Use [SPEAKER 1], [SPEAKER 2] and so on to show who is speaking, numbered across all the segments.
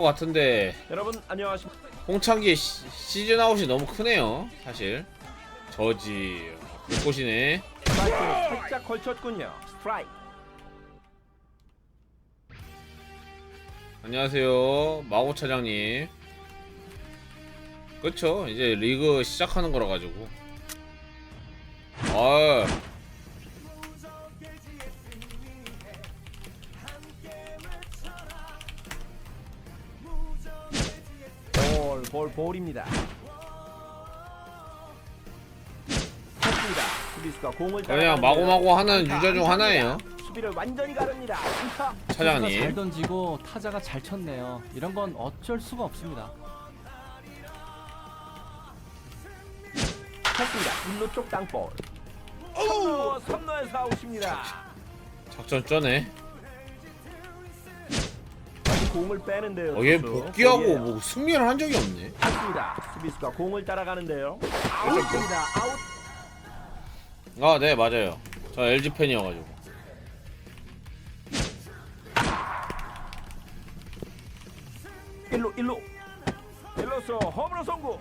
[SPEAKER 1] 것 같은데
[SPEAKER 2] 여러분 안녕하십니까?
[SPEAKER 1] 홍창기 시, 시즌 아웃이 너무 크네요 사실 저지 불꽃이네
[SPEAKER 2] 스트라이크를 살짝 걸쳤군요. 스트라이크.
[SPEAKER 1] 안녕하세요 마고 차장님 그쵸 이제 리그 시작하는 거라 가지고 아
[SPEAKER 2] 볼, 볼, 볼입니다. 쳤습니다. 수비수가 공을
[SPEAKER 1] 그냥. 마구마구 하는 유저 중. 하나예요
[SPEAKER 2] 수비를 완전히 가릅니다. 안타.
[SPEAKER 3] 잘
[SPEAKER 1] 차장님
[SPEAKER 3] 던지고 타자가 잘 쳤네요. 이런 건 어쩔 수가 없습니다.
[SPEAKER 2] 쳤습니다. 일루 쪽 땅볼. 삼루, 삼루에서 아웃입니다.
[SPEAKER 1] 작전 쩌네
[SPEAKER 2] 공을 빼는데요.
[SPEAKER 1] 어, 얘. 복귀하고
[SPEAKER 2] 볼이에요.
[SPEAKER 1] 뭐 승리를 한 적이 없네
[SPEAKER 2] 쳤습니다. 수비수가 공을 따라가는데요. 아웃입니다. 아웃.
[SPEAKER 1] 아 네 맞아요 저 LG 팬이어가지고
[SPEAKER 2] 일루, 일루. 일루수 홈으로 성공.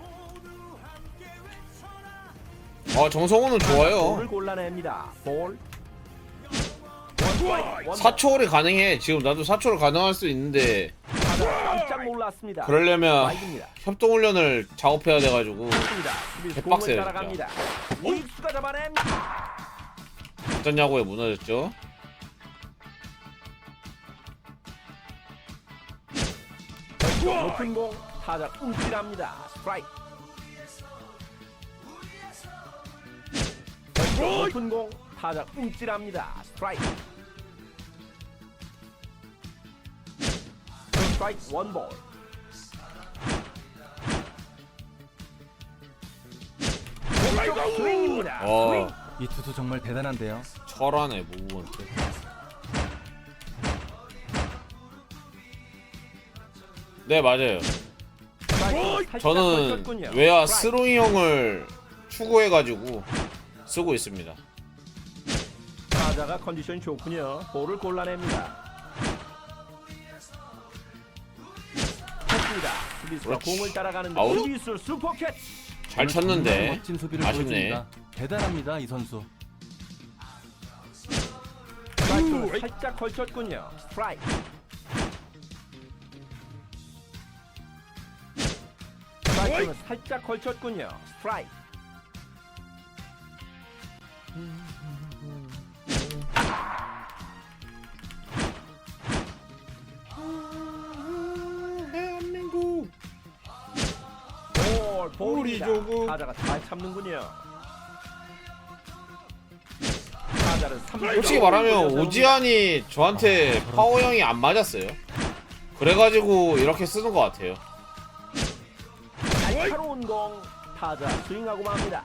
[SPEAKER 1] 아 정성호는 좋아요
[SPEAKER 2] 볼을 골라냅니다. 볼. 원, 원,
[SPEAKER 1] 4초월이 가능해 지금 나도 4초월 가능할 수 있는데
[SPEAKER 2] 깜짝 놀랐습니다.
[SPEAKER 1] 그러려면
[SPEAKER 2] 와이드입니다.
[SPEAKER 1] 협동 훈련을 작업해야 돼가지고
[SPEAKER 2] 좋습니다. 수비수 공을
[SPEAKER 1] 개빡세요,
[SPEAKER 2] 따라갑니다.
[SPEAKER 1] 어떤 야구에 무너졌죠
[SPEAKER 2] 높은 공 타자 움찔합니다. 스트라이크. 높은 공 타자 움찔합니다. 스트라이크. 스트라이크 원볼. 오른쪽 스윙입니다.
[SPEAKER 1] 어.
[SPEAKER 2] 스윙.
[SPEAKER 3] 이 투수 정말 대단한데요.
[SPEAKER 1] 철하네 무브먼트 네 맞아요
[SPEAKER 2] 스트라이크 살짝
[SPEAKER 1] 저는
[SPEAKER 2] 걸쳤군요.
[SPEAKER 1] 외야
[SPEAKER 2] 스트라이크.
[SPEAKER 1] 스로잉 형을 추구해가지고 쓰고 있습니다
[SPEAKER 2] 타자가 컨디션이 좋군요. 볼을 골라냅니다. 쳤습니다. 수비수가
[SPEAKER 1] 그렇지.
[SPEAKER 2] 공을 따라가는데
[SPEAKER 1] 아웃.
[SPEAKER 2] 수비수 슈퍼캐치.
[SPEAKER 1] 잘 쳤는데
[SPEAKER 3] 멋진 수비를
[SPEAKER 1] 아쉽네
[SPEAKER 3] 보여줍니다. 대단합니다 이 선수.
[SPEAKER 2] 스트라이크를 살짝 걸쳤군요. 스트라이크. 스트라이크는 살짝 걸쳤군요. 스트라이크. 볼, 볼입니다.
[SPEAKER 1] 우리 조국.
[SPEAKER 2] 타자가 잘 참는군요. 타자는 3루
[SPEAKER 1] 솔직히 말하면 오지안이 저한테 파워 형이 안 맞았어요 그래가지고 이렇게 쓰는 것 같아요
[SPEAKER 2] 날카로운 공 타자 스윙하고 맙니다.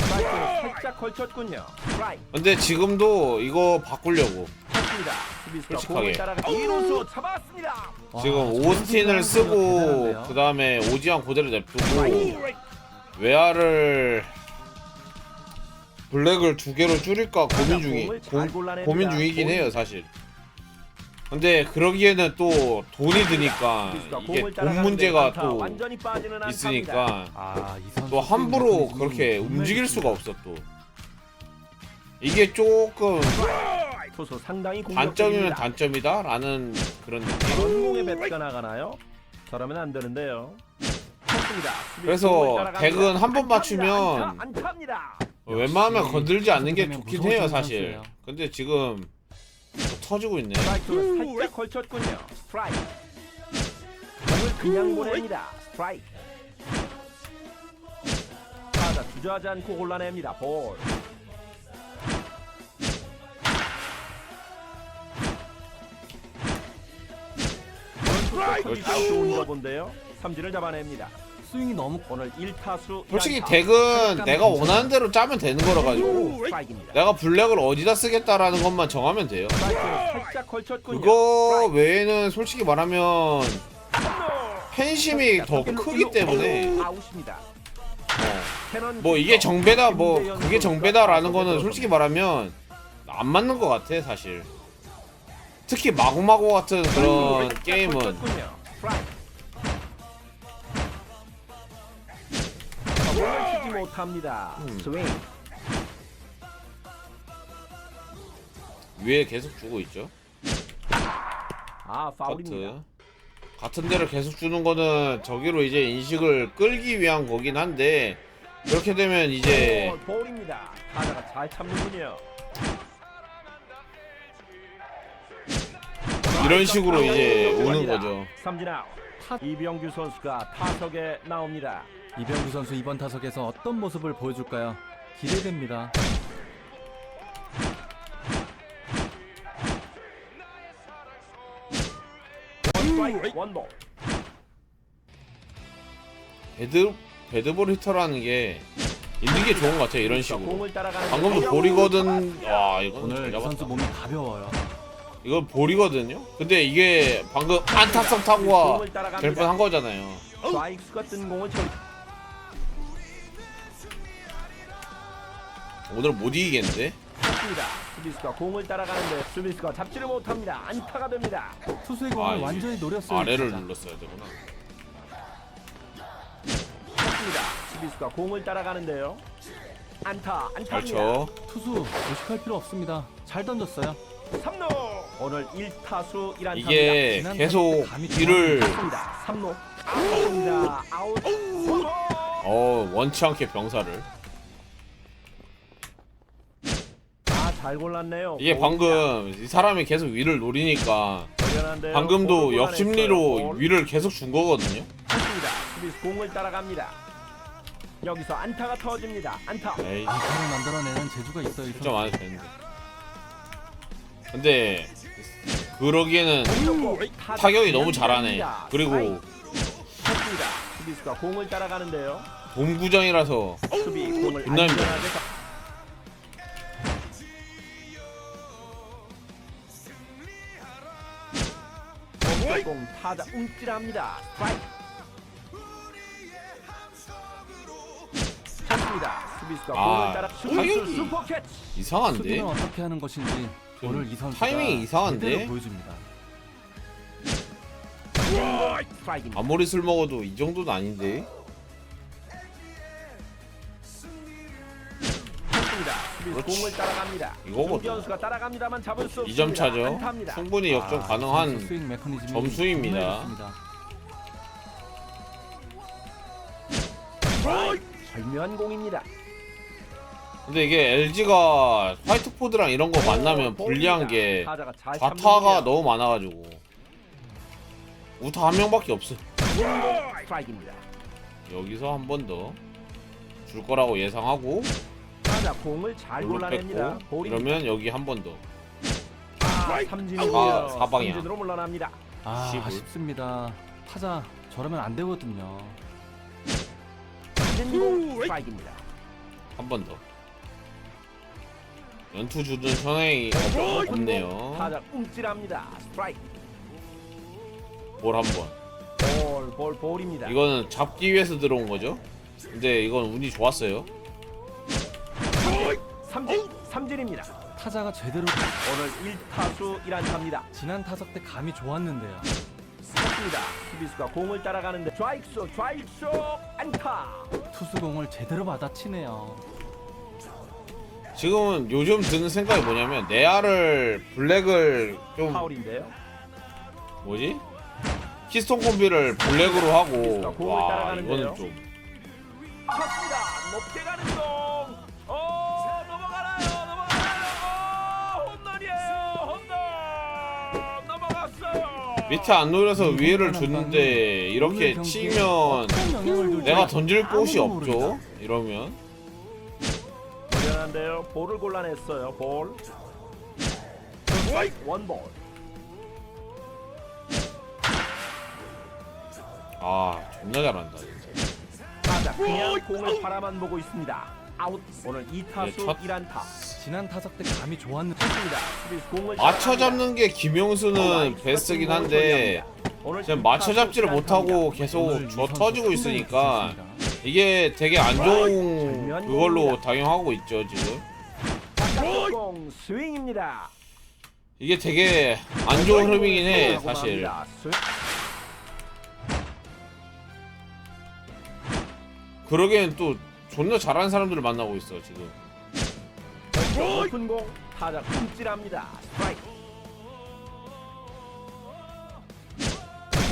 [SPEAKER 2] 살짝 걸쳤군요. 스트라이크
[SPEAKER 1] 근데 지금도 이거 바꾸려고
[SPEAKER 2] 쳤습니다.
[SPEAKER 1] 솔직하게.
[SPEAKER 2] 이루수 잡았습니다.
[SPEAKER 1] 지금
[SPEAKER 3] 와,
[SPEAKER 1] 오스틴을 쓰고. 그 다음에 그대로 냅두고
[SPEAKER 2] 스트라이크.
[SPEAKER 1] 외야를 블랙을 두 개로 줄일까 고민 중이 고. 고민 중이긴
[SPEAKER 2] 볼.
[SPEAKER 1] 해요 사실. 근데 그러기에는 또 돈이 드니까 아, 이게 돈 문제가 또. 있으니까
[SPEAKER 3] 선수
[SPEAKER 1] 또 함부로 그렇게 움직일 수가. 없어 또. 이게 조금
[SPEAKER 2] 투수 상당히
[SPEAKER 1] 단점이면
[SPEAKER 2] 공격적입니다.
[SPEAKER 1] 단점이다라는 그런 느낌.
[SPEAKER 2] 전공의 배트가 나가나요? 저러면 안 되는데요.
[SPEAKER 1] 그래서
[SPEAKER 2] 공을 따라갑니다.
[SPEAKER 1] 덱은 한번
[SPEAKER 2] 안타입니다.
[SPEAKER 1] 맞추면
[SPEAKER 2] 안타, 안타입니다.
[SPEAKER 1] 웬만하면 건들지 않는 게 좋긴
[SPEAKER 3] 무서운
[SPEAKER 1] 해요 사실.
[SPEAKER 3] 선수예요.
[SPEAKER 1] 근데 지금 또 터지고 있네.
[SPEAKER 2] 스트라이크를 살짝 걸쳤군요. 스트라이크. 공을 그냥 보냅니다. 스트라이크. 타자 주저하지 않고 골라냅니다. 볼. 좋은가 본데요. 삼진을 잡아냅니다.
[SPEAKER 3] 스윙이 너무
[SPEAKER 2] 오늘 1타수
[SPEAKER 1] 솔직히 덱은 내가 원하는 대로 짜면 되는 거라 가지고
[SPEAKER 2] 스트라이크입니다.
[SPEAKER 1] 내가 블랙을 어디다 쓰겠다라는 것만 정하면 돼요.
[SPEAKER 2] 스트라이크를 살짝 걸쳤군요.
[SPEAKER 1] 그거. 외에는 솔직히 말하면 팬심이 더 크기. 때문에
[SPEAKER 2] 아웃입니다.
[SPEAKER 1] 어.
[SPEAKER 2] 캐논
[SPEAKER 1] 뭐 이게 정배다 뭐 그게 정배다라는 거는. 솔직히 말하면 안 맞는 것 같아 사실. 특히 마구마구 같은 그런
[SPEAKER 2] 딱
[SPEAKER 1] 게임은
[SPEAKER 2] 공을 치지 못합니다.
[SPEAKER 1] 음.
[SPEAKER 2] 스윙.
[SPEAKER 1] 위에 계속 주고 있죠.
[SPEAKER 2] 아 파울입니다.
[SPEAKER 1] 커트. 같은 데를 계속 주는 거는 저기로 이제 인식을 끌기 위한 거긴 한데 그렇게 되면 이제
[SPEAKER 2] 볼, 볼입니다. 타자가 잘 참는군요.
[SPEAKER 1] 이런 식으로 이제 오는 거죠.
[SPEAKER 2] 삼진 아웃. 이병규 선수가 타석에 나옵니다.
[SPEAKER 3] 이병규 선수 이번 타석에서 어떤 모습을 보여줄까요? 기대됩니다.
[SPEAKER 2] 원스트라이크 원볼.
[SPEAKER 1] 배드 배드볼 히터라는 게 있는 게 좋은 것 같아요. 이런 식으로.
[SPEAKER 2] 공을 따라가는
[SPEAKER 1] 방금도 볼이거든. 와 이건
[SPEAKER 3] 오늘
[SPEAKER 1] 잘
[SPEAKER 3] 이
[SPEAKER 1] 잡았다.
[SPEAKER 3] 선수 몸이 가벼워요.
[SPEAKER 1] 이건 볼이거든요. 근데 이게 방금 안타성 타구가. 될 뻔한 거잖아요.
[SPEAKER 2] 좌익수가 뜬 공을 처리.
[SPEAKER 1] 오늘 못 이기겠는데?
[SPEAKER 2] 습니다 수비수가 공을 따라가는데 수비수가 잡지를 못합니다. 안타가 됩니다.
[SPEAKER 3] 투수의
[SPEAKER 1] 아,
[SPEAKER 3] 공을
[SPEAKER 1] 이게
[SPEAKER 3] 완전히 노렸어요.
[SPEAKER 1] 아래를
[SPEAKER 3] 진짜.
[SPEAKER 1] 눌렀어야 되구나.
[SPEAKER 2] 습니다 수비수가 공을 따라가는데요. 안타, 안타입니다.
[SPEAKER 1] 그렇죠.
[SPEAKER 3] 투수 의식할 필요 없습니다. 잘 던졌어요.
[SPEAKER 2] 3루. 오늘 1타수 1안타입니다.
[SPEAKER 1] 이게 계속
[SPEAKER 2] 습니다 3루. 아웃입니다. 아웃.
[SPEAKER 1] 어 원치 않게 병사를
[SPEAKER 2] 아, 잘 골랐네요.
[SPEAKER 1] 이게 방금 이 사람이 계속 위를 노리니까
[SPEAKER 2] 대단한데요.
[SPEAKER 1] 방금도
[SPEAKER 2] 볼을
[SPEAKER 1] 역심리로
[SPEAKER 2] 골라냈어요. 볼.
[SPEAKER 1] 위를 계속 준 거거든요.
[SPEAKER 2] 좋습니다. 수비수 공을 따라갑니다. 여기서 안타가 터집니다. 안타.
[SPEAKER 1] 에이
[SPEAKER 3] 안타를 만들어내는 재주가 있어요. 이
[SPEAKER 1] 진짜
[SPEAKER 3] 선수.
[SPEAKER 1] 많이 되는데. 근데 그러기에는 타격이 너무 잘하네. 그리고
[SPEAKER 2] 좋습니다. 수비수가 공을 따라가는데요.
[SPEAKER 1] 봄구장이라서
[SPEAKER 2] 수비 공을
[SPEAKER 1] 존나 힘들어.
[SPEAKER 2] 안전하게 가- 공 타자 움찔합니다. 스트라이크. 좋습니다. 수비수가
[SPEAKER 1] 아,
[SPEAKER 2] 공을 따라
[SPEAKER 1] 타격이
[SPEAKER 2] 슈퍼 캐치.
[SPEAKER 1] 이상한데?
[SPEAKER 3] 수비는 어떻게 하는 것인지
[SPEAKER 1] 좀
[SPEAKER 3] 오늘 이 선수
[SPEAKER 1] 타이밍이 이상한데?
[SPEAKER 3] 보여줍니다.
[SPEAKER 2] 스트라이크입니다.
[SPEAKER 1] 아무리 술 먹어도 이 정도는 아닌데.
[SPEAKER 2] 좋습니다. 수비수
[SPEAKER 1] 그렇지.
[SPEAKER 2] 공을 따라갑니다.
[SPEAKER 1] 이거거든.
[SPEAKER 2] 정수가 따라갑니다만 잡을 수 없습니다.
[SPEAKER 1] 2점 차죠.
[SPEAKER 2] 안타입니다.
[SPEAKER 1] 충분히 역전
[SPEAKER 3] 아,
[SPEAKER 1] 가능한
[SPEAKER 3] 선수 스윙 메커니즘이
[SPEAKER 1] 점수입니다.
[SPEAKER 3] 정말 좋습니다.
[SPEAKER 2] 절묘한 공입니다.
[SPEAKER 1] 근데 이게 LG가 화이트포드랑 이런 거 만나면 불리한 게 좌타가
[SPEAKER 2] 참는군요.
[SPEAKER 1] 너무 많아가지고 우타 한 명밖에 없어. 여기서 한 번 더 줄 거라고 예상하고
[SPEAKER 2] 타자 공을 잘
[SPEAKER 1] 볼로
[SPEAKER 2] 골라냅니다.
[SPEAKER 1] 뺐고
[SPEAKER 2] 볼이
[SPEAKER 1] 이러면 여기 한 번 더.
[SPEAKER 2] 아.
[SPEAKER 1] 아, 사방이야.
[SPEAKER 2] 삼진으로 물러납니다.
[SPEAKER 3] 아. 아쉽습니다. 타자 저러면 안 되거든요.
[SPEAKER 2] 삼진 스트라이크입니다.
[SPEAKER 1] 한 번 더. 연투 주는 현행이 없- 없네요.
[SPEAKER 2] 타자 움찔합니다. 스트라이크.
[SPEAKER 1] 볼 한 번.
[SPEAKER 2] 볼, 볼, 볼입니다.
[SPEAKER 1] 이거는 잡기 위해서 들어온 거죠. 근데 이건 운이 좋았어요.
[SPEAKER 2] 삼진, 삼진입니다.
[SPEAKER 3] 타자가 제대로
[SPEAKER 2] 오늘 1타수 1안타입니다.
[SPEAKER 3] 지난 타석 때 감이 좋았는데요.
[SPEAKER 2] 맞습니다. 수비수가 공을 따라가는데 좌익수, 좌익수 안타.
[SPEAKER 3] 투수공을 제대로 받아치네요.
[SPEAKER 1] 지금은 요즘 드는 생각이 뭐냐면 내야를 블랙을 좀
[SPEAKER 2] 파울인데요.
[SPEAKER 1] 뭐지? 키스톤 콤비를 블랙으로 하고
[SPEAKER 2] 공을
[SPEAKER 1] 와
[SPEAKER 2] 따라가는데요.
[SPEAKER 1] 이거는 좀
[SPEAKER 2] 쳤습니다. 높게 가는 공. 어 넘어가나요? 넘어가나요? 어, 홈런이에요. 홈런. 넘어갔어요.
[SPEAKER 1] 밑에 안 노려서
[SPEAKER 3] 음,
[SPEAKER 1] 위에를 줬는데 이렇게 치면 내가 던질 곳이 없죠. 이러면
[SPEAKER 2] 대단한데요. 볼을 골라냈어요. 볼. 원볼.
[SPEAKER 1] 아 존나 잘한다 진짜.
[SPEAKER 2] 타자 그냥 공을 바라만 보고 있습니다. 아웃. 오늘 2타수
[SPEAKER 1] 네, 첫-
[SPEAKER 2] 1안타.
[SPEAKER 3] 지난 타석 때 감이 좋았는데
[SPEAKER 2] 좋습니다. 수비수 공을
[SPEAKER 1] 맞춰. 잡는 게 김용수는 베스트긴 한데
[SPEAKER 2] 오늘
[SPEAKER 1] 지금 맞춰 잡지를
[SPEAKER 2] 2타수
[SPEAKER 1] 못하고
[SPEAKER 2] 1안타입니다.
[SPEAKER 1] 계속 터지고 있으니까. 이게 되게 안 좋은 그걸로. 작용하고 있죠 지금.
[SPEAKER 2] 공 스윙입니다.
[SPEAKER 1] 이게 되게 안 좋은 흐름이긴 해 사실. 그러기엔 또 존나 잘하는 사람들을 만나고 있어 지금
[SPEAKER 2] 높은 공 타자. 스트라이크.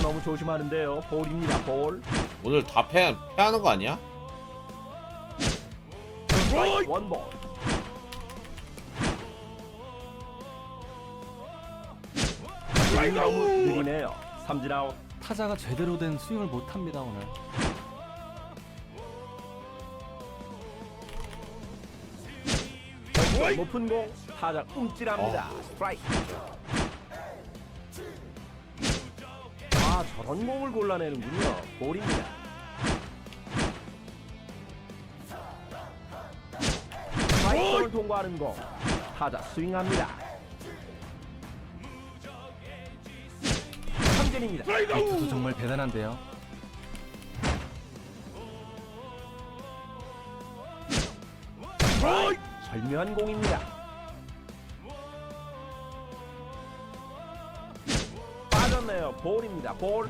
[SPEAKER 2] 너무 조심하는데요. 볼입니다. 볼.
[SPEAKER 1] 오늘 다 패, 패하는 거 아니야?
[SPEAKER 2] 원볼. 너무 느리네요. 삼진 아웃.
[SPEAKER 3] 타자가 제대로 된 스윙을 못 합니다 오늘.
[SPEAKER 2] 높은 공 타자 꿈찔합니다. 스트라이크. 아 저런 공을 골라내는군요. 볼입니다. 스트라이크를 통과하는 공 타자 스윙합니다. 삼진입니다.
[SPEAKER 3] 이 투수 정말 대단한데요.
[SPEAKER 2] 절묘한 공입니다. 볼입니다. 볼.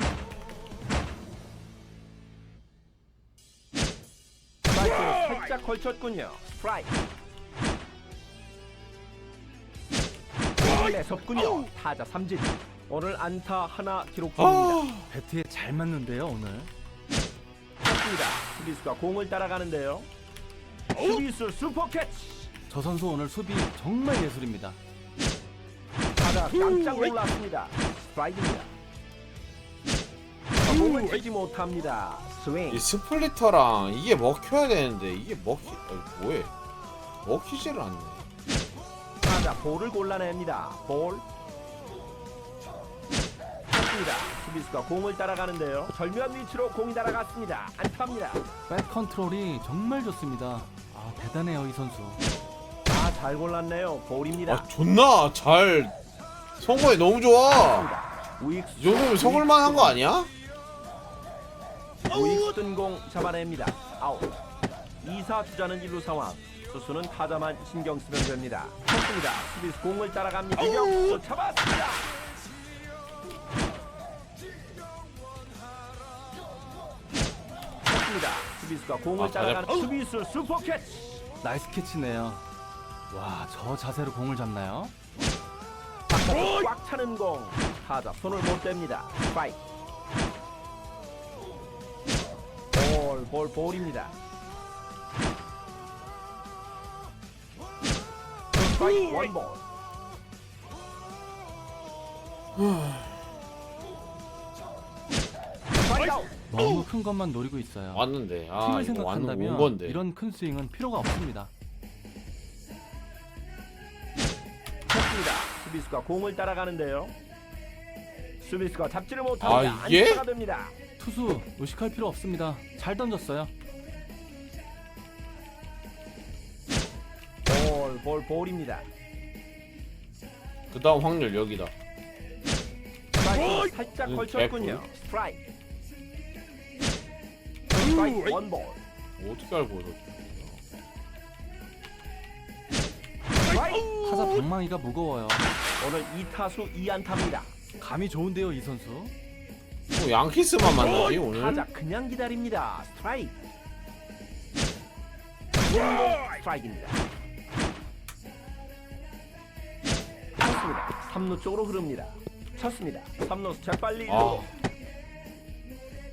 [SPEAKER 2] 스트라이크를 살짝 걸쳤군요. 스트라이크. 공을 내섰군요. 타자 삼진. 오늘 안타 하나 기록 중입니다.
[SPEAKER 1] 아
[SPEAKER 3] 배트에 잘 맞는데요 오늘.
[SPEAKER 2] 좋습니다. 수비수가 공을 따라가는데요. 수비수 슈퍼 캐치.
[SPEAKER 3] 저 선수 오늘 수비 정말 예술입니다.
[SPEAKER 2] 타자 깜짝 놀랐습니다. 스트라이크입니다. 공을 치지 못합니다. 스윙.
[SPEAKER 1] 이 스플리터랑 이게 먹혀야 되는데 이게 먹히 아니, 뭐해 먹히지를 않네
[SPEAKER 2] 타자 볼을 골라냅니다. 볼. 좋습니다. 수비수가 공을 따라가는데요. 절묘한 위치로 공이 따라갔습니다. 안타입니다.
[SPEAKER 3] 백 컨트롤이 정말 좋습니다. 아 대단해요 이 선수.
[SPEAKER 2] 아, 잘 골랐네요. 볼입니다.
[SPEAKER 1] 아 존나 잘 성공이 너무 좋아
[SPEAKER 2] 우익수.
[SPEAKER 1] 이 정도면 성을만 한거 아니야?
[SPEAKER 2] 우익수 뜬공 잡아냅니다. 아웃. 2사 주자는 1루 상황. 투수는 타자만 신경 쓰면 됩니다. 좋습니다. 수비수 공을 따라갑니다. 이병수 잡았습니다. 좋습니다. 수비수가 공을
[SPEAKER 1] 아,
[SPEAKER 2] 따라가는
[SPEAKER 1] 잘했-
[SPEAKER 2] 수비수 슈퍼 캐치.
[SPEAKER 3] 나이스 캐치네요. 와 저 자세로 공을 잡나요?
[SPEAKER 2] 꽉 차는 공. 타자 손을 못 댑니다. 파이트. 볼, 볼, 볼입니다. 스트라이크 원볼. 스트라이크 아웃.
[SPEAKER 3] 너무 큰 것만 노리고 있어요.
[SPEAKER 1] 왔는데 아
[SPEAKER 3] 팀을
[SPEAKER 1] 이거 왔는 온
[SPEAKER 3] 생각한다면
[SPEAKER 1] 건데
[SPEAKER 3] 이런 큰 스윙은 필요가 없습니다.
[SPEAKER 2] 좋습니다. 수비수가 공을 따라가는데요. 수비수가 잡지를 못합니다.
[SPEAKER 1] 아, 이게?
[SPEAKER 2] 안타가 됩니다.
[SPEAKER 3] 투수 의식할 필요 없습니다. 잘 던졌어요.
[SPEAKER 2] 볼, 볼, 볼입니다.
[SPEAKER 1] 그 다음 확률 여기다
[SPEAKER 2] 스트라이크 살짝
[SPEAKER 1] 음,
[SPEAKER 2] 걸쳤군요. 스트라이크. 스트라이크 원볼.
[SPEAKER 1] 어떻게 알고 이렇게
[SPEAKER 2] 스트라이크.
[SPEAKER 3] 타자 방망이가 무거워요.
[SPEAKER 2] 오늘 2타수 2안타입니다.
[SPEAKER 3] 감이 좋은데요 이 선수.
[SPEAKER 1] 또 양키스만 만나지 오늘
[SPEAKER 2] 타자 그냥 기다립니다. 스트라이크. 원볼 스트라이크입니다. 쳤습니다. 3루 쪽으로 흐릅니다. 쳤습니다. 3루 재빨리
[SPEAKER 1] 아.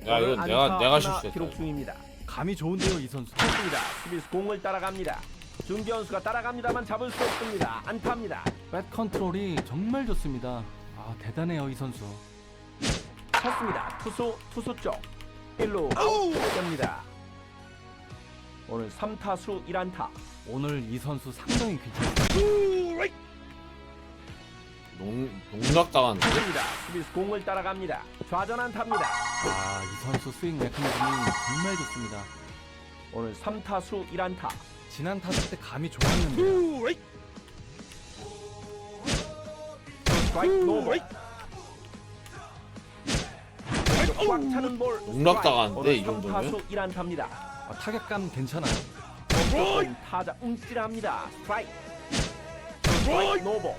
[SPEAKER 1] 야 이건 내가 내가
[SPEAKER 2] 하나
[SPEAKER 1] 실수했다
[SPEAKER 2] 기록 중입니다.
[SPEAKER 3] 감이 좋은데요 이 선수.
[SPEAKER 2] 쳤습니다. 수비수 공을 따라갑니다. 중견수가 따라갑니다만 잡을 수 없습니다. 안타입니다.
[SPEAKER 3] 백 컨트롤이 정말 좋습니다. 아 대단해요 이 선수.
[SPEAKER 2] 쳤습니다. 투수 투수 쪽 1루 아웃됩니다. 오늘 3타수 1안타.
[SPEAKER 3] 오늘 이 선수 상당히 괜찮습니다.
[SPEAKER 1] 농, 농락당하는데
[SPEAKER 2] 쳤습니다. 수비수 공을 따라갑니다. 좌전 안타입니다.
[SPEAKER 3] 아 이 선수 스윙 메커니즘이 정말 좋습니다.
[SPEAKER 2] 오늘 3타수 1안타.
[SPEAKER 3] 지난 타석 때 감이 좋았는데요.
[SPEAKER 2] 스트라이크 노볼. 꽉차는 볼.
[SPEAKER 1] 농락당한데, 이 정도면?
[SPEAKER 3] 아, 타격감 괜찮아요.
[SPEAKER 2] 타자 움찔합니다. 스트라이크. 노볼.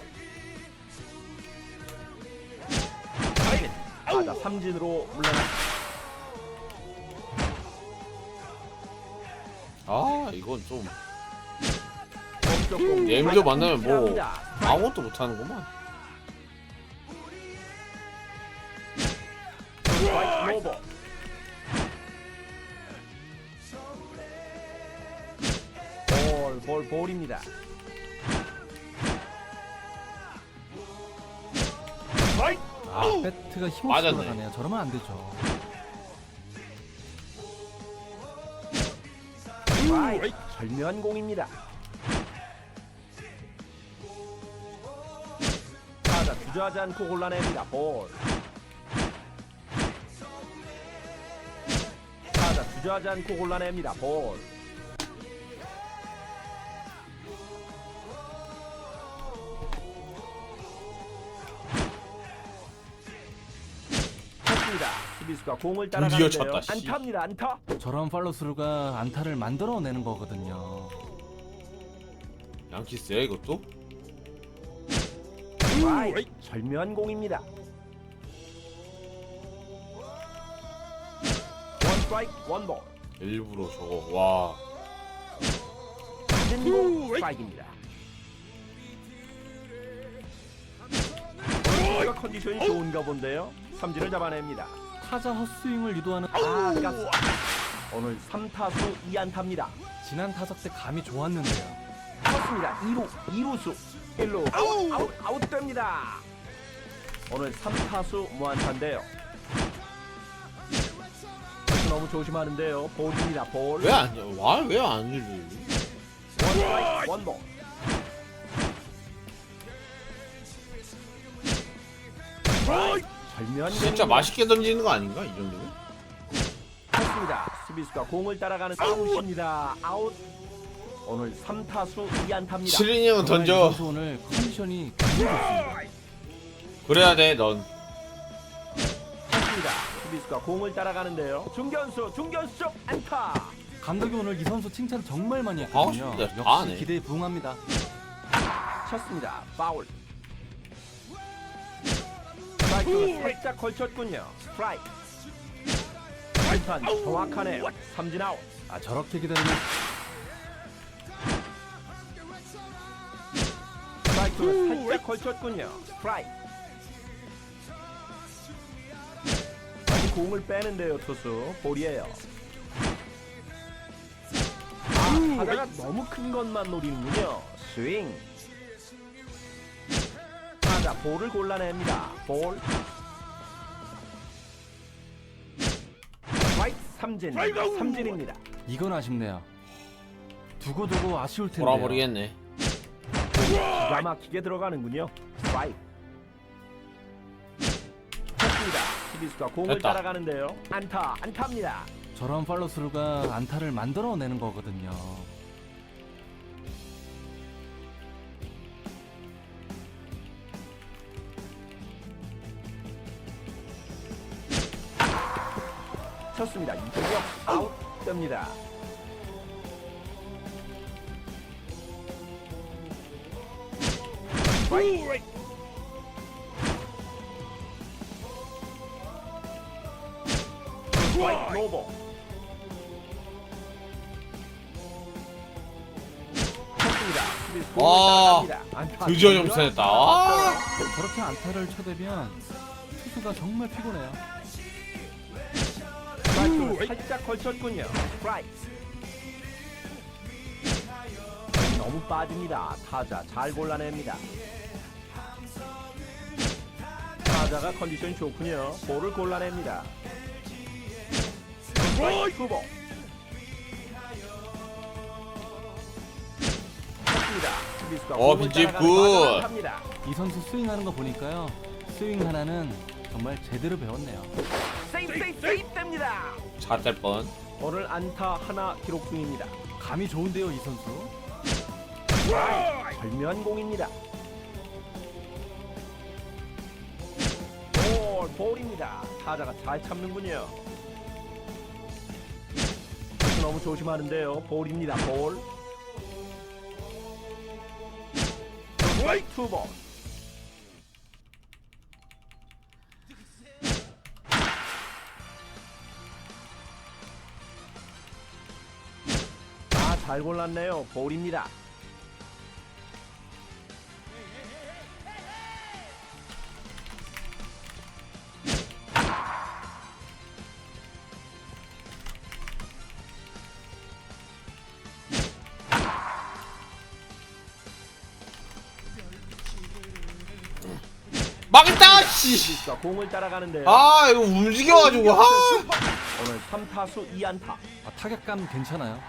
[SPEAKER 2] 스트라이크. 타자 삼진으로 물러나.
[SPEAKER 1] 아 이건 좀 얘 먼저 만나면 뭐 아무것도 못하는구만
[SPEAKER 2] 볼, 볼, 볼입니다.
[SPEAKER 3] 아, 배트가 힘없이
[SPEAKER 1] 맞았네.
[SPEAKER 3] 돌아가네요. 저러면 안 되죠.
[SPEAKER 2] 스트라이크! 절묘한 공입니다. 타자 주저하지 않고 골라냅니다. 볼. 타자 주저하지 않고 골라냅니다. 볼. 수비수가 공을
[SPEAKER 1] 드디어
[SPEAKER 2] 따라가는데요.
[SPEAKER 1] 쳤다, 씨.
[SPEAKER 2] 안타입니다. 안타.
[SPEAKER 3] 저런 팔로스루가 안타를 만들어내는 거거든요.
[SPEAKER 1] 양키스야 이것도?
[SPEAKER 2] 스트라이크. 절묘한 공입니다. 원 스트라이크 원 볼.
[SPEAKER 1] 일부러 저거 와
[SPEAKER 2] 낮은 공 스트라이크입니다. 오늘 컨디션이 좋은가 본데요. 삼진을 잡아냅니다.
[SPEAKER 3] 타자 헛스윙을 유도하는
[SPEAKER 2] 아, 아깝 오늘 3타수 2안타입니다.
[SPEAKER 3] 지난 타석 때 감이 좋았는데요.
[SPEAKER 2] 쳤습니다. 2루, 2루수. 1루 아웃, 아웃, 아웃됩니다. 오늘 3타수 무안타인데요. 너무 조심하는데요. 볼입니다. 볼.
[SPEAKER 1] 왜 안 와 왜안 이리
[SPEAKER 2] 원 스트라이크 원 볼. 절묘한
[SPEAKER 1] 진짜. 맛있게 던지는 거 아닌가 이 정도면?
[SPEAKER 2] 쳤습니다. 수비수가 공을 따라가는 아웃입니다. 아웃. 오늘 3타수 2안타입니다.
[SPEAKER 1] 7인형은
[SPEAKER 3] 정말 이
[SPEAKER 1] 던져
[SPEAKER 3] 선수 오늘 컨디션이 굉장히 좋습니다.
[SPEAKER 1] 그래야 돼넌
[SPEAKER 2] 쳤습니다. 수비수가 공을 따라가는데요. 중견수, 중견수 쪽 안타.
[SPEAKER 3] 감독이 오늘 이 선수 칭찬 정말 많이 했거든요. 역시
[SPEAKER 1] 하네.
[SPEAKER 3] 기대에 부응합니다.
[SPEAKER 2] 쳤습니다. 파울. 스트라이크 살짝 걸쳤군요. 스트라이크. 발판 정확하네요. 삼진 아웃.
[SPEAKER 3] 아 저렇게 기다리면
[SPEAKER 2] 스트라이크 살짝 걸쳤군요. 스트라이크. 다시 공을 빼는데요, 투수. 볼이에요. 아, 타자가 너무 큰 것만 노리는군요. 스윙. 타자 볼을 골라냅니다. 볼. 스트라이크 삼진. 삼진입니다.
[SPEAKER 3] 이건 아쉽네요. 두고 두고 아쉬울 텐데.
[SPEAKER 1] 돌아버리겠네
[SPEAKER 2] 기가 막히게 들어가는군요. 스트라이크. 수비수가 공을
[SPEAKER 1] 됐다.
[SPEAKER 2] 따라가는데요. 안타, 안타입니다.
[SPEAKER 3] 저런 팔로스루가 안타를 만들어내는 거거든요.
[SPEAKER 2] 쳤습니다. 이공격 아웃됩니다. 스트라이크. 스트라이크
[SPEAKER 1] 와. 드디어 점수 냈다 아!
[SPEAKER 3] 저렇게 안타를 쳐대면 투수가 정말 피곤해요.
[SPEAKER 2] 스트라이크 살짝 걸쳤군요. 스트라이크. 너무 빠집니다. 타자 잘 골라냅니다. 타자가 컨디션 좋군요. 볼을 골라냅니다. 스트라이크 투볼. 수비수가
[SPEAKER 1] 어,
[SPEAKER 2] 공을
[SPEAKER 1] 빈집
[SPEAKER 2] 따라가는
[SPEAKER 1] 굿.
[SPEAKER 2] 합니다.
[SPEAKER 3] 이 선수 스윙하는 거 보니까요. 스윙 하나는 정말 제대로 배웠네요.
[SPEAKER 2] 세이프 세이프 세이프 됩니다.
[SPEAKER 1] 잘될 뻔.
[SPEAKER 2] 오늘 안타 하나 기록 중입니다.
[SPEAKER 3] 감이 좋은데요, 이 선수.
[SPEAKER 2] 절묘한 공입니다. 볼, 볼입니다. 타자가 잘 참는군요. 너무 조심하는데요. 볼입니다. 볼. 투볼. 잘 골랐네요. 볼입니다.
[SPEAKER 1] 망했다 씨.
[SPEAKER 2] 수비수가 공을 따라가는데요.
[SPEAKER 1] 아 이거 움직여가지고 아.
[SPEAKER 2] 오늘 3타수 2안타.
[SPEAKER 3] 아, 타격감 괜찮아요.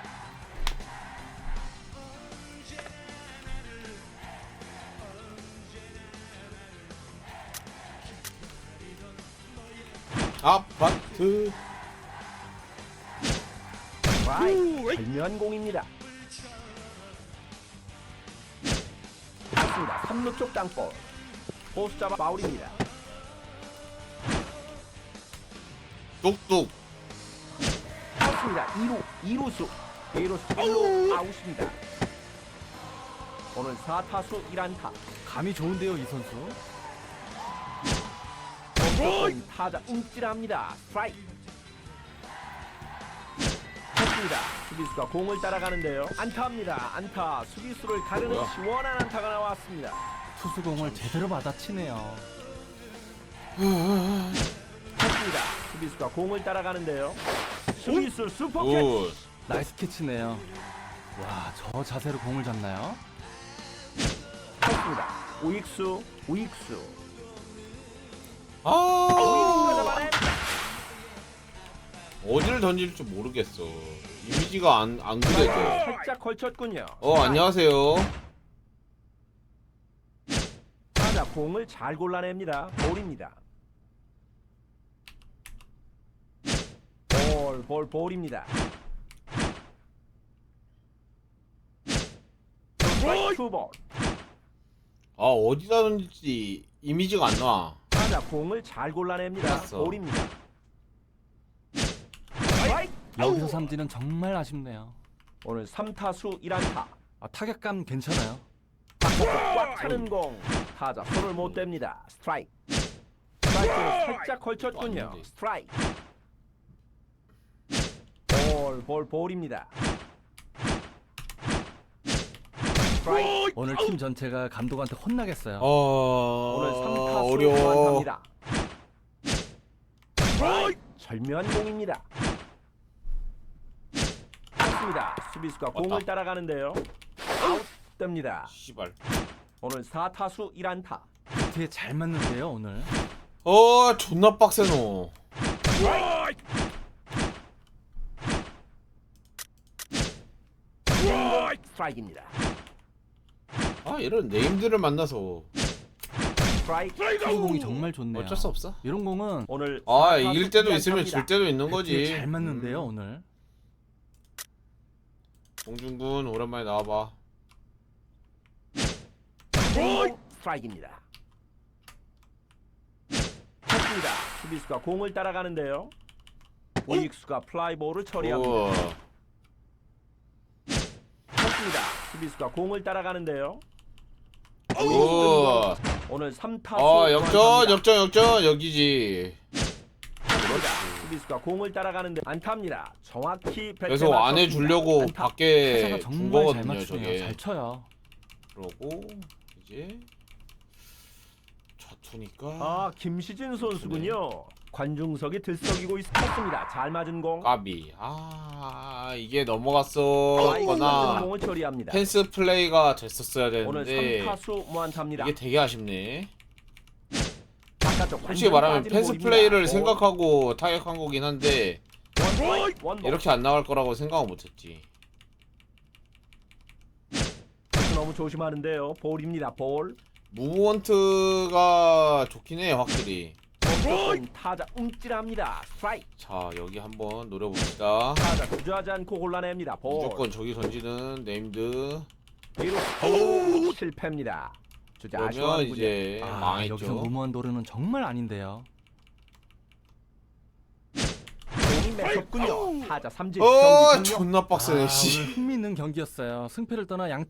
[SPEAKER 1] 아파트.
[SPEAKER 2] 트라이 절묘한 공입니다. 맞습니다. 3루 쪽 땅볼. 포수 잡아 마울입니다.
[SPEAKER 1] 뚝뚝.
[SPEAKER 2] 맞습니다. 2루, 2루수. 2루수 1루 아웃입니다. 오늘 4타수 1안타.
[SPEAKER 3] 감이 좋은데요, 이 선수.
[SPEAKER 2] 공격은 타자 움찔합니다. 스트라이크. 쳤습니다. 수비수가 공을 따라가는데요. 안타입니다. 안타. 수비수를 가르는
[SPEAKER 1] 뭐야?
[SPEAKER 2] 시원한 안타가 나왔습니다.
[SPEAKER 3] 투수공을 제대로 받아치네요.
[SPEAKER 2] 쳤습니다. 수비수가 공을 따라가는데요. 수비수 슈퍼 캐치.
[SPEAKER 1] 굿.
[SPEAKER 3] 나이스 캐치네요. 와, 저 자세로 공을 잡나요?
[SPEAKER 2] 쳤습니다. 우익수, 우익수.
[SPEAKER 1] 아. 어디를 던질지 모르겠어. 이미지가 안, 안 그래도.
[SPEAKER 2] 살짝 걸쳤군요.
[SPEAKER 1] 어, 안녕하세요.
[SPEAKER 2] 타자 공을 잘 골라냅니다. 볼입니다. 볼, 볼, 볼입니다. 스트라이크 투볼.
[SPEAKER 1] 아, 어디다 던질지 이미지가 안 나.
[SPEAKER 2] 타자 공을 잘 골라냅니다.
[SPEAKER 1] 알았어.
[SPEAKER 2] 볼입니다. 스트라이크.
[SPEAKER 3] 여기서 삼진은 정말 아쉽네요.
[SPEAKER 2] 오늘 3타수 1안타.
[SPEAKER 3] 아, 타격감 괜찮아요.
[SPEAKER 2] 꽉 차는 공. 타자 손을 못 댑니다. 스트라이크. 스트라이크를 살짝 걸쳤군요. 스트라이크. 볼, 볼, 볼입니다. 스트라이크.
[SPEAKER 3] 오늘 팀 전체가 감독한테 혼나겠어요.
[SPEAKER 1] 어,
[SPEAKER 2] 오늘 3타수
[SPEAKER 1] 어려워.
[SPEAKER 2] 완타입니다. 스트라이크. 절묘한 공입니다. 맞습니다. 수비수가 공을. 따라가는데요. 아웃됩니다.
[SPEAKER 1] 씨발.
[SPEAKER 2] 오늘 4타수 1안타.
[SPEAKER 3] 뒤에 잘 맞는데요, 오늘.
[SPEAKER 1] 어, 존나 빡세노.
[SPEAKER 2] 스트라이크입니다.
[SPEAKER 1] 아, 이런 네임들을 만나서
[SPEAKER 2] 스트라이크.
[SPEAKER 3] 투수공이 정말 좋네요.
[SPEAKER 1] 어쩔 수 없어.
[SPEAKER 3] 이런 공은
[SPEAKER 2] 오늘
[SPEAKER 1] 아,
[SPEAKER 2] 4타수
[SPEAKER 1] 이길 때도
[SPEAKER 2] 2안타입니다.
[SPEAKER 1] 있으면 질 때도 있는 거지.
[SPEAKER 3] 잘 맞는데요,
[SPEAKER 1] 음.
[SPEAKER 3] 오늘.
[SPEAKER 1] 봉준군 오랜만에 나와봐.
[SPEAKER 2] 스트라이크입니다. 쳤습니다. 수비수가 공을 따라가는데요. 오익수가 플라이볼을 처리합니다. 쳤습니다. 수비수가 공을 따라가는데요.
[SPEAKER 1] 우와.
[SPEAKER 2] 오늘 3타수
[SPEAKER 1] 아, 역전, 역전, 역전, 여기지.
[SPEAKER 2] 수비수가 공을 따라가는데 안타입니다. 정확히 백
[SPEAKER 1] 계속 안 해주려고. 밖에
[SPEAKER 3] 타자가
[SPEAKER 1] 준
[SPEAKER 3] 정말 잘
[SPEAKER 1] 거거든요,
[SPEAKER 3] 맞추네요.
[SPEAKER 1] 저게.
[SPEAKER 3] 잘 쳐요.
[SPEAKER 1] 그러고 이제 좌투니까.
[SPEAKER 2] 아 김시진 선수군요. 관중석이 들썩이고 있습니다. 잘 맞은 공.
[SPEAKER 1] 까비. 아, 이게 넘어갔었거나
[SPEAKER 2] 공을 처리합니다.
[SPEAKER 1] 펜스 플레이가 됐었어야
[SPEAKER 2] 오늘
[SPEAKER 1] 되는데
[SPEAKER 2] 3타수 무안타입니다.
[SPEAKER 1] 이게 되게 아쉽네.
[SPEAKER 2] 바깥쪽
[SPEAKER 1] 솔직히
[SPEAKER 2] 완전
[SPEAKER 1] 말하면
[SPEAKER 2] 빠진
[SPEAKER 1] 펜스
[SPEAKER 2] 볼입니다.
[SPEAKER 1] 플레이를
[SPEAKER 2] 볼.
[SPEAKER 1] 생각하고 타격한 거긴 한데
[SPEAKER 2] 원 스트라이크, 원 볼.
[SPEAKER 1] 이렇게 안 나갈 거라고 생각은 못했지.
[SPEAKER 2] 너무 조심하는데요. 볼입니다. 볼.
[SPEAKER 1] 무브먼트가 좋긴 해 확실히.
[SPEAKER 2] 공격은 타자 움찔합니다. 스트라이크.
[SPEAKER 1] 자 여기 한번 노려봅시다.
[SPEAKER 2] 타자 주저하지 않고 골라냅니다. 볼.
[SPEAKER 1] 무조건 저기 던지는 네임드.
[SPEAKER 2] 뒤로 오, 실패입니다. 주자
[SPEAKER 1] 그러면
[SPEAKER 2] 아쉬워하는군요.
[SPEAKER 1] 이제
[SPEAKER 3] 아, 여기서
[SPEAKER 1] 망했죠.
[SPEAKER 3] 무모한 도루는 정말 아닌데요.
[SPEAKER 2] 공이 매섭군요. 타자 삼진.
[SPEAKER 1] 어
[SPEAKER 2] 경기 종료.
[SPEAKER 1] 존나 빡세네
[SPEAKER 3] 아,
[SPEAKER 1] 씨.
[SPEAKER 3] 오늘 흥미있는 경기였어요. 승패를 떠나 양팀